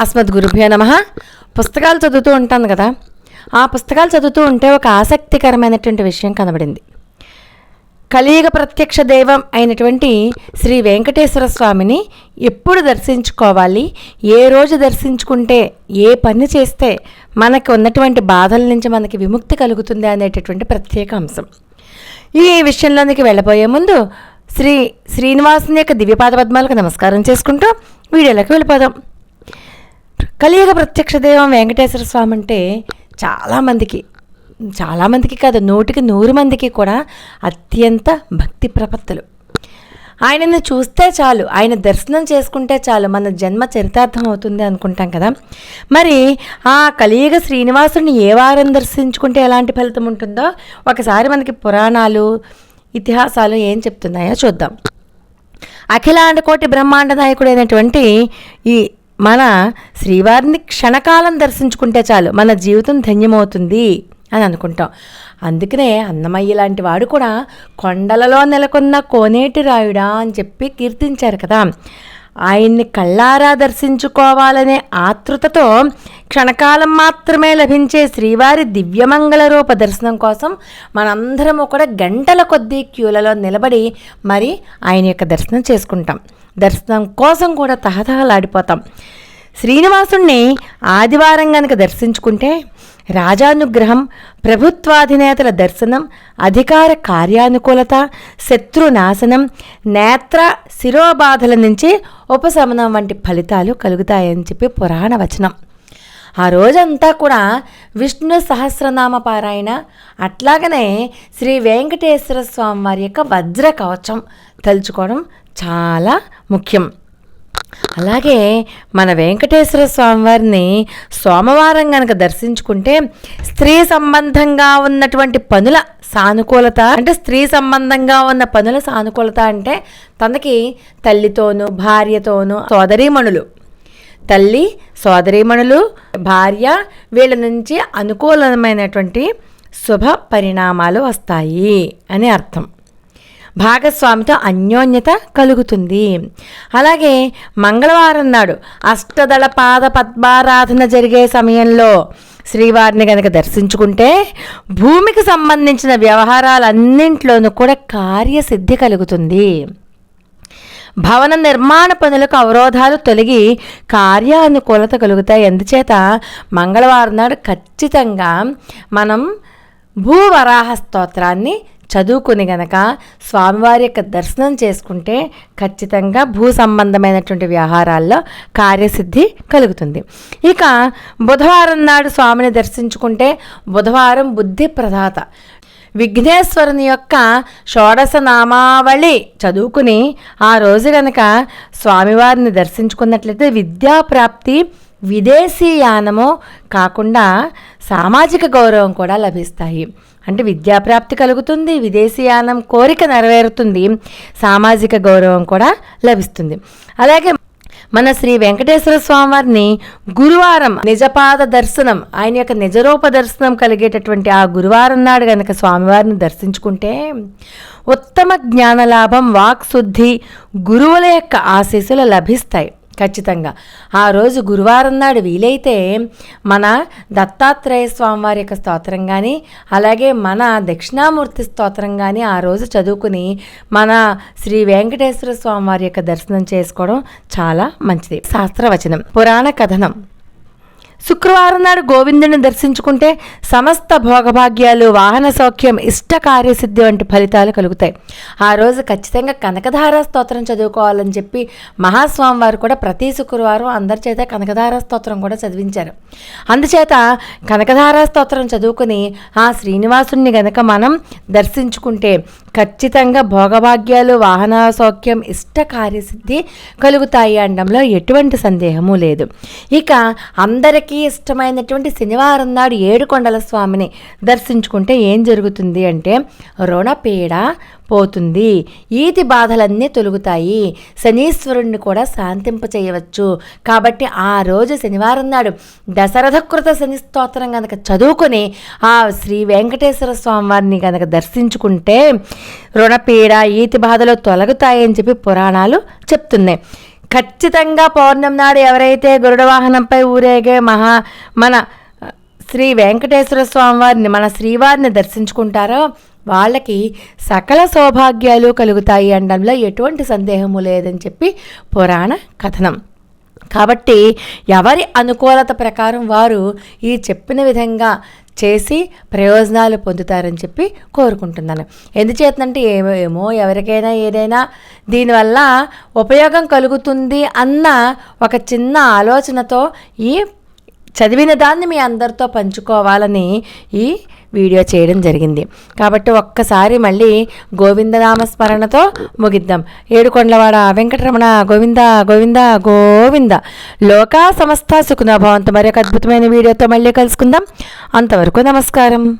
అస్మద్ గురుభ్యో నమ. పుస్తకాలు చదువుతూ ఉంటాను కదా. ఆ పుస్తకాలు చదువుతూ ఉంటే ఒక ఆసక్తికరమైనటువంటి విషయం కనబడింది. కలియుగ ప్రత్యక్ష దైవం అయినటువంటి శ్రీ వెంకటేశ్వర స్వామిని ఎప్పుడు దర్శించుకోవాలి? ఏ రోజు దర్శించుకుంటే ఏ పని చేస్తే మనకు ఉన్నటువంటి బాధల నుంచి మనకి విముక్తి కలుగుతుంది అనేటటువంటి ప్రత్యేక అంశం. ఈ విషయంలోనికి వెళ్ళబోయే ముందు శ్రీ శ్రీనివాసుని యొక్క దివ్యపాద పద్మాలకు నమస్కారం చేసుకుంటూ వీడియోలోకి వెళ్ళిపోదాం. కలియుగ ప్రత్యక్ష దైవం వెంకటేశ్వర స్వామి అంటే చాలామందికి చాలామందికి కాదు నూటికి నూరు మందికి కూడా అత్యంత భక్తి ప్రపత్తులు. ఆయనను చూస్తే చాలు ఆయన దర్శనం చేసుకుంటే చాలు మన జన్మ చరితార్థం అవుతుంది అనుకుంటాం కదా. మరి ఆ కలియుగ శ్రీనివాసుని ఏ వారం దర్శించుకుంటే ఎలాంటి ఫలితం ఉంటుందో? ఒకసారి మనకి పురాణాలు ఇతిహాసాలు ఏం చెప్తున్నాయో చూద్దాం. అఖిలాండ కోటి బ్రహ్మాండ నాయకుడైనటువంటి ఈ మన శ్రీవారిని క్షణకాలం దర్శించుకుంటే చాలు మన జీవితం ధన్యమవుతుంది అని అనుకుంటాం. అందుకనే అన్నమయ్య లాంటి వాడు కూడా కొండలలో నెలకొన్న కోనేటి రాయుడా అని చెప్పి కీర్తించారు కదా. ఆయన్ని కళ్ళారా దర్శించుకోవాలనే ఆతృతతో క్షణకాలం మాత్రమే లభించే శ్రీవారి దివ్యమంగళ రూప దర్శనం కోసం మనందరము కూడా గంటల కొద్దీ క్యూలలో నిలబడి మరి ఆయన యొక్క దర్శనం చేసుకుంటాం. దర్శనం కోసం కూడా తహతహలాడిపోతాం. శ్రీనివాసుణ్ణి ఆదివారం గనక దర్శించుకుంటే రాజానుగ్రహం ప్రభుత్వాధినేతల దర్శనం అధికార కార్యానుకూలత శత్రునాశనం నేత్ర శిరోబాధల నుంచి ఉపశమనం వంటి ఫలితాలు కలుగుతాయని చెప్పి పురాణ వచనం. ఆ రోజంతా కూడా విష్ణు సహస్రనామ పారాయణ అట్లాగనే శ్రీ వెంకటేశ్వర స్వామి వారి యొక్క వజ్ర కవచం తలుచుకోవడం చాలా ముఖ్యం. అలాగే మన వెంకటేశ్వర స్వామివారిని సోమవారం గనక దర్శించుకుంటే స్త్రీ సంబంధంగా ఉన్నటువంటి పనుల సానుకూలత అంటే స్త్రీ సంబంధంగా ఉన్న పనుల సానుకూలత అంటే తనకి తల్లితోనూ భార్యతోనూ సోదరీమణులు. తల్లి సోదరీమణులు భార్య వీళ్ళ నుంచి అనుకూలమైనటువంటి శుభ పరిణామాలు వస్తాయి అని అర్థం. భాగస్వామితో అన్యోన్యత కలుగుతుంది. అలాగే మంగళవారం నాడు అష్టదళ పాద పద్మారాధన జరిగే సమయంలో శ్రీవారిని కనుక దర్శించుకుంటే భూమికి సంబంధించిన వ్యవహారాలన్నింటిలోనూ కూడా కార్యసిద్ధి కలుగుతుంది. భవన నిర్మాణ పనులకు అవరోధాలు తొలగి కార్యానుకూలత కలుగుతాయి. అందుచేత మంగళవారం నాడు ఖచ్చితంగా మనం భూవరాహ స్తోత్రాన్ని చదువుకుని గనక స్వామివారి యొక్క దర్శనం చేసుకుంటే ఖచ్చితంగా భూ సంబంధమైనటువంటి వ్యవహారాల్లో కార్యసిద్ధి కలుగుతుంది. ఇక బుధవారం నాడు స్వామిని దర్శించుకుంటే బుధవారం బుద్ధి ప్రదాత విఘ్నేశ్వరుని యొక్క షోడశ నామావళి చదువుకుని ఆ రోజు గనక స్వామివారిని దర్శించుకున్నట్లయితే విద్యాప్రాప్తి విదేశీయానము కాకుండా సామాజిక గౌరవం కూడా లభిస్తాయి. అంటే విద్యాప్రాప్తి కలుగుతుంది విదేశీయానం కోరిక నెరవేరుతుంది సామాజిక గౌరవం కూడా లభిస్తుంది. అలాగే మన శ్రీ వెంకటేశ్వర స్వామివారిని గురువారం నిజపాద దర్శనం ఆయన యొక్క నిజరూప దర్శనం కలిగేటటువంటి ఆ గురువారం నాడు గనక స్వామివారిని దర్శించుకుంటే ఉత్తమ జ్ఞానలాభం వాక్శుద్ధి గురువుల యొక్క ఆశీస్సులు లభిస్తాయి. ఖచ్చితంగా. ఆ రోజు గురువారం నాడు వీలైతే మన దత్తాత్రేయ స్వామివారి యొక్క స్తోత్రం కానీ అలాగే మన దక్షిణామూర్తి స్తోత్రం కానీ ఆ రోజు చదువుకుని మన శ్రీ వెంకటేశ్వర స్వామివారి యొక్క దర్శనం చేసుకోవడం చాలా మంచిది. శాస్త్రవచనం పురాణ కథనం. శుక్రవారం నాడు గోవిందుని దర్శించుకుంటే సమస్త భోగభాగ్యాలు వాహన సౌఖ్యం ఇష్ట కార్యసిద్ధి వంటి ఫలితాలు కలుగుతాయి. ఆ రోజు ఖచ్చితంగా కనకధార స్తోత్రం చదువుకోవాలని చెప్పి మహాస్వామి వారు కూడా ప్రతి శుక్రవారం అందరి చేత కనకధార స్తోత్రం కూడా చదివించారు. అందుచేత కనకధార స్తోత్రం చదువుకుని ఆ శ్రీనివాసుని గనక మనం దర్శించుకుంటే ఖచ్చితంగా భోగభాగ్యాలు వాహన సౌఖ్యం ఇష్ట కార్యసిద్ధి కలుగుతాయి అనడంలో ఎటువంటి సందేహము లేదు. ఇక అందరికీ ఇష్టమైనటువంటి శనివారం నాడు ఏడుకొండల స్వామిని దర్శించుకుంటే ఏం జరుగుతుంది అంటే రుణపీడ పోతుంది. ఈతి బాధలన్నీ తొలుగుతాయి. శనీశ్వరుణ్ణి కూడా శాంతింప చేయవచ్చు. కాబట్టి ఆ రోజు శనివారం నాడు దశరథకృత శని స్తోత్రం కనుక చదువుకొని ఆ శ్రీ వెంకటేశ్వర స్వామి వారిని కనుక దర్శించుకుంటే రుణపీడ ఈతి బాధలు తొలగుతాయని చెప్పి పురాణాలు చెప్తున్నాయి. ఖచ్చితంగా పౌర్ణమి నాడు ఎవరైతే గరుడ వాహనంపై ఊరేగే మహా మన శ్రీ వెంకటేశ్వర స్వామి వారిని మన శ్రీవారిని దర్శించుకుంటారో వాళ్ళకి సకల సౌభాగ్యాలు కలుగుతాయి అనడంలో ఎటువంటి సందేహము లేదని చెప్పి పురాణ కథనం. కాబట్టి ఎవరి అనుకూలత ప్రకారం వారు ఈ చెప్పిన విధంగా చేసి ప్రయోజనాలు పొందుతారని చెప్పి కోరుకుంటున్నాను. ఎందుచేతనంటే ఏమో ఏమో ఎవరికైనా ఏదైనా దీనివల్ల ఉపయోగం కలుగుతుంది అన్న ఒక చిన్న ఆలోచనతో ఈ చదివిన దాన్ని మీ అందరితో పంచుకోవాలని ఈ వీడియో చేయడం జరిగింది. కాబట్టి ఒక్కసారి మళ్ళీ గోవిందనామస్మరణతో ముగిద్దాం. ఏడుకొండలవాడ వెంకటరమణ గోవింద గోవింద గోవింద. లోకా సమస్త సుఖనభావంతో మరి ఒక అద్భుతమైన వీడియోతో మళ్ళీ కలుసుకుందాం. అంతవరకు నమస్కారం.